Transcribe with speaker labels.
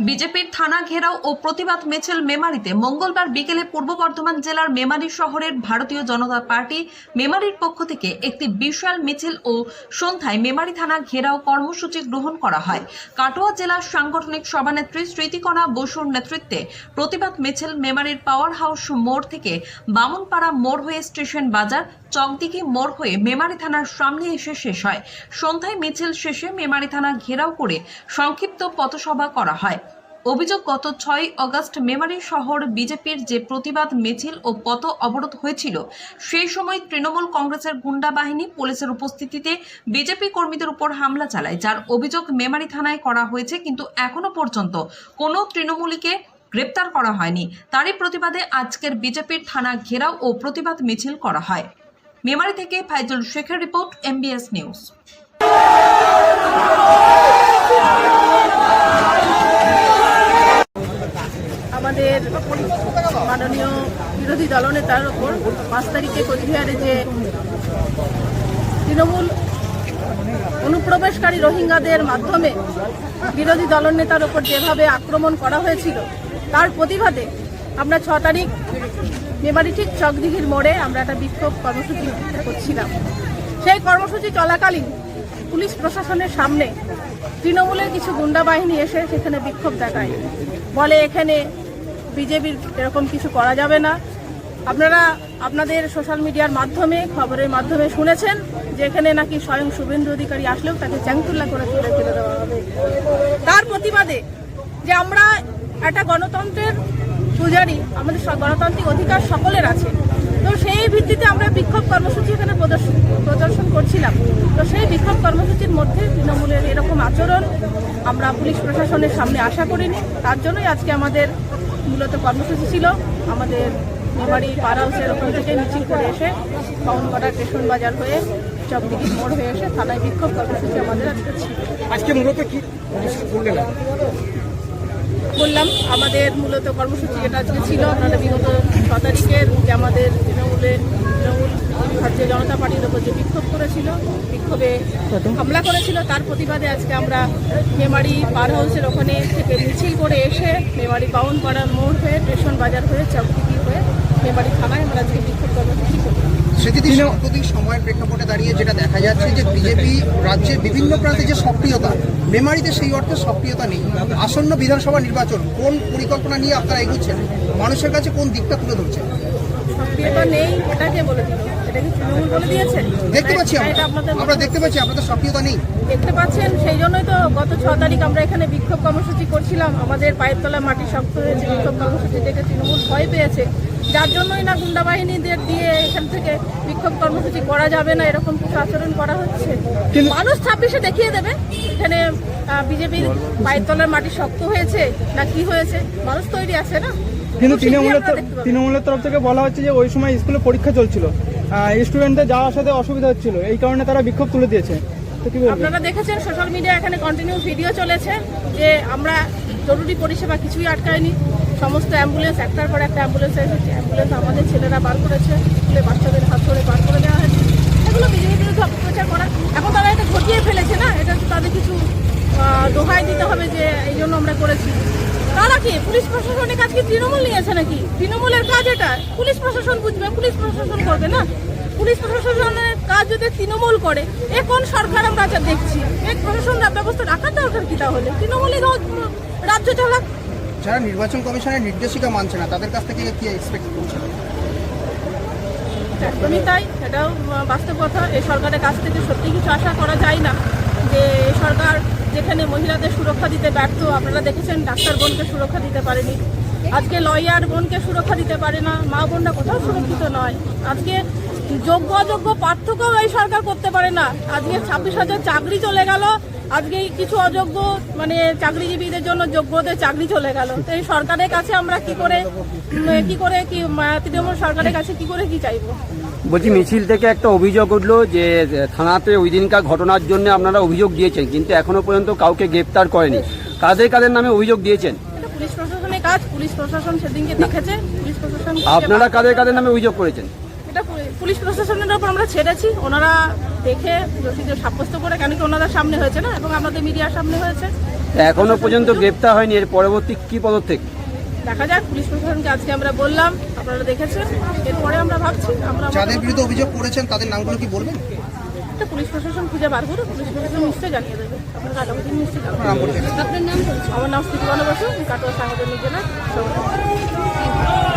Speaker 1: বিজেপির থানা ঘেরাও ও প্রতিবাদ মিছিল মেমারিতে মঙ্গলবার বিকেলে পূর্ব বর্ধমান জেলার মেমারি শহরের ভারতীয় জনতা পার্টি মেমারির পক্ষ থেকে একটি বিশাল মিছিল ও সন্ধ্যায় মেমারি থানা ঘেরাও কর্মসূচি গ্রহণ করা হয়। কাটোয়া জেলার সাংগঠনিক সভানেত্রী স্মৃতিকণা বসুর নেতৃত্বে প্রতিবাদ মিছিল মেমারির পাওয়ার হাউস মোড় থেকে বামনপাড়া মোড় হয়ে স্টেশন বাজার চকদিঘি মোড় হয়ে মেমারি থানার সামনে এসে শেষ হয়। সন্ধ্যায় মিছিল শেষে মেমারি থানা ঘেরাও করে সংক্ষিপ্ত পথসভা করা হয়। অভিযোগ, গত ছয় অগস্ট মেমারি শহর বিজেপির যে প্রতিবাদ মিছিল ও পথ অবরোধ হয়েছিল, সেই সময় তৃণমূল কংগ্রেসের গুন্ডা বাহিনী পুলিশের উপস্থিতিতে বিজেপি কর্মীদের উপর হামলা চালায়, যার অভিযোগ মেমারি থানায় করা হয়েছে, কিন্তু এখনও পর্যন্ত কোনো তৃণমূলীকে গ্রেপ্তার করা হয়নি। তারই প্রতিবাদে আজকের বিজেপির থানা ঘেরাও ও প্রতিবাদ মিছিল করা হয়। মেমারি থেকে ফাইজুল শেখের রিপোর্ট এমবিএস নিউজ
Speaker 2: আমাদের মাননীয় বিরোধী দলনেতার ওপর পাঁচ তারিখে কোচবিহারে যে তৃণমূল অনুপ্রবেশকারী রোহিঙ্গাদের মাধ্যমে বিরোধী দলনেতার ওপর যেভাবে আক্রমণ করা হয়েছিল, তার প্রতিবাদে আমরা ছ তারিখ মেমারি ঠিক চকদিঘির মোড়ে আমরা একটা বিক্ষোভ কর্মসূচি করছিলাম। সেই কর্মসূচি চলাকালীন পুলিশ প্রশাসনের সামনে তৃণমূলের কিছু গুন্ডা বাহিনী এসে সেখানে বিক্ষোভ দেখায়। বলে, এখানে বিজেপির এরকম কিছু করা যাবে না। আপনারা আপনাদের সোশ্যাল মিডিয়ার মাধ্যমে, খবরের মাধ্যমে শুনেছেন যে এখানে নাকি স্বয়ং শুভেন্দু অধিকারী আসলেও তাকে চ্যাংতুল্লা করে তুলে ফেলে দেওয়া হবে। তার প্রতিবাদে যে আমরা একটা গণতন্ত্রের পূজারি আমাদের গণতান্ত্রিক অধিকার সকলের আছে। তো সেই ভিত্তিতে আমরা বিক্ষোভ কর্মসূচি এখানে প্রদর্শন প্রদর্শন করছিলাম। তো সেই বিক্ষোভ কর্মসূচির মধ্যে তৃণমূলের এরকম আচরণ আমরা পুলিশ প্রশাসনের সামনে আশা করিনি। তার জন্যই আজকে আমাদের মূলত কর্মসূচি ছিল। আমাদের মেমারি পার হাউসের ওখান থেকে মিছিল করে এসে পাউনপাড়া স্টেশন বাজার হয়ে চকদিঘি মোড় হয়ে এসে থানায় বিক্ষোভ কর্মসূচি আমাদের আজকে ছিল।
Speaker 3: আজকে মূলত কি
Speaker 2: বললাম আমাদের মূলত কর্মসূচি যেটা আজকে ছিল, আপনারা বিগত ছ তারিখের যে আমাদের তৃণমূলের তৃণমূল ভারতীয় জনতা পার্টির ওপর যে বিক্ষোভ করেছিল, বিক্ষোভে হামলা করেছিল, তার প্রতিবাদে আজকে আমরা মেমারি পার হাউসের ওখানে থেকে মিছিল করে এসে মেমারি পাউন পাড়ার মোড় হয়ে, স্টেশন বাজার হয়ে চকদিকি হয়ে মেমারি থানায় আমরা আজকে বিক্ষোভ কর্মসূচি করলাম
Speaker 3: সেদিন সাম্প্রতিক সময়ের প্রেক্ষাপটে দাঁড়িয়ে যেটা দেখা যাচ্ছে যে বিজেপি রাজ্যের বিভিন্ন প্রান্তে যে সক্রিয়তা মেমারিতে সেই অর্থে সক্রিয়তা নেই। আসন্ন বিধানসভা নির্বাচন কোন পরিকল্পনা নিয়ে আপনারা এগোচ্ছেন? মানুষের কাছে কোন দিকটা তুলে ধরছেন?
Speaker 2: সক্রিয়তা নেই এটাকে বলে দিল। এটা কি তৃণমূল বলে দিয়েছে
Speaker 3: দেখতে পাচ্ছি
Speaker 2: এটা
Speaker 3: আমরা দেখতে পাচ্ছি আপনাদের সক্রিয়তা নেই।
Speaker 2: দেখতে পাচ্ছেন সেই জন্যই তো গত ছ তারিখ আমরা এখানে বিক্ষোভ কর্মসূচি করছিলাম। আমাদের পায়ের তলা মাটি শক্ত হয়েছে বিক্ষোভ কর্মসূচি দেখে তৃণমূল ভয় পেয়েছে। যার জন্যই না গুন্ডা বাহিনীদের দিয়ে এখান থেকে বিক্ষোভ কর্মসূচি করা যাবে না এরকম কিছু আচরণ করা হচ্ছে। মানুষ ছাব্বিশে দেখিয়ে দেবে এখানে বিজেপির পায়ের তলার মাটি শক্ত হয়েছে না কি হয়েছে মানুষ তৈরি আছে না?
Speaker 4: কিন্তু তৃণমূলের। তৃণমূলের তরফ থেকে বলা হচ্ছে যে ওই সময় স্কুলে পরীক্ষা চলছিল। স্টুডেন্টদের যাওয়া আসাতে অসুবিধা হচ্ছিল এই কারণে তারা বিক্ষোভ তুলে দিয়েছে।
Speaker 2: আপনারা দেখেছেন সোশ্যাল মিডিয়া এখানে কন্টিনিউ ভিডিও চলেছে যে আমরা জরুরি পরিষেবা কিছুই আটকায়নি। সমস্ত অ্যাম্বুলেন্স, একটার পর একটা অ্যাম্বুলেন্স এসেছে। অ্যাম্বুলেন্স আমাদের ছেলেরা বার করেছে। স্কুলে বাচ্চাদের হাত ধরে বার করে দেওয়া হয়েছে। এগুলো বিজেপি বিরুদ্ধে অপপ্রচার করা। এখন তারা এটা ঘটিয়ে ফেলেছে না? এটা তাদের কিছু দোহাই দিতে হবে যে এই জন্য আমরা করেছি। তারা কি? পুলিশ প্রশাসনের কাজ কি তৃণমূল নিয়েছে নাকি? তৃণমূলের কাজ এটা। পুলিশ প্রশাসন বুঝবে, পুলিশ প্রশাসন করবে না? পুলিশ প্রশাসনের কাজ যদি তৃণমূল করে, এ কোন সরকার আমরা দেখছি? এই প্রশাসন ব্যবস্থা রাখার দরকার কি তাহলে? তৃণমূলই রাজ্য চালাক।
Speaker 3: যারা নির্বাচন কমিশনের নির্দেশিকা মানছে না, তাদের কাছ থেকে কি এক্সপেক্ট করছেন
Speaker 2: একদমই তাই, এটাও বাস্তব কথা। এই সরকারের কাছ থেকে সত্যি কিছু আশা করা যায় না যে সরকার যেখানে মহিলাদের সুরক্ষা দিতে ব্যর্থ, আপনারা দেখেছেন ডাক্তার বোনকে সুরক্ষা দিতে পারেনি। আজকে লয়ার বোনকে সুরক্ষা দিতে পারে না, মা বোনরা কোথাও সুরক্ষিত নয়। আজকে যোগ্য অযোগ্য পার্থক্য এই সরকার করতে পারে না। আজকে ছাব্বিশ হাজার চাকরি চলে গেল আজকে কিছু অযোগ্য মানে চাকরিজীবীদের জন্য যোগ্যদের চাকরি চলে গেল। তো এই সরকারের কাছে আমরা কি করে কি করে কি তৃণমূল সরকারের কাছে কি করে কি চাইব?
Speaker 5: বলছি মিছিল থেকে একটা অভিযোগ উঠল যে থানাতে ওই দিনকার ঘটনার জন্য আপনারা অভিযোগ দিয়েছেন কিন্তু এখনও পর্যন্ত কাউকে গ্রেপ্তার করেনি। কাদের কাদের নামে অভিযোগ দিয়েছেন?
Speaker 2: পুলিশ প্রশাসনের কাজ পুলিশ প্রশাসন সেদিনকে দেখেছে পুলিশ প্রশাসন
Speaker 5: আপনারা কাদের কাদের নামে অভিযোগ করেছেন?
Speaker 2: এটা পুলি- পুলিশ প্রশাসনের উপর আমরা ছেড়েছি। ওনারা দেখে দোষীদের সাব্যস্ত করে কেন কি ওনাদের সামনে হয়েছে না? এবং আমাদের মিডিয়ার সামনে হয়েছে।
Speaker 5: এখনও পর্যন্ত গ্রেপ্তার হয়নি এর পরবর্তী কি পদক্ষেপ?
Speaker 2: দেখা যাক পুলিশ প্রশাসনকে আজকে আমরা বললাম আপনারা দেখেছেন। এরপরে আমরা ভাবছি আমরা
Speaker 3: যাদের বিরুদ্ধে অভিযোগ করেছেন তাদের নামগুলো কি বলবেন?
Speaker 2: পুলিশ প্রশাসন খুঁজে বার করুন পুলিশ প্রশাসন নিশ্চয়ই জানিয়ে দেবে। আপনার আগামী দিন নিশ্চয়ই জানাবেন
Speaker 3: নাম বলবেন
Speaker 2: আপনার নাম আমার নাম স্মৃতি বনবসু কাটোয়া সাংগঠনিক জেলার সভাপতি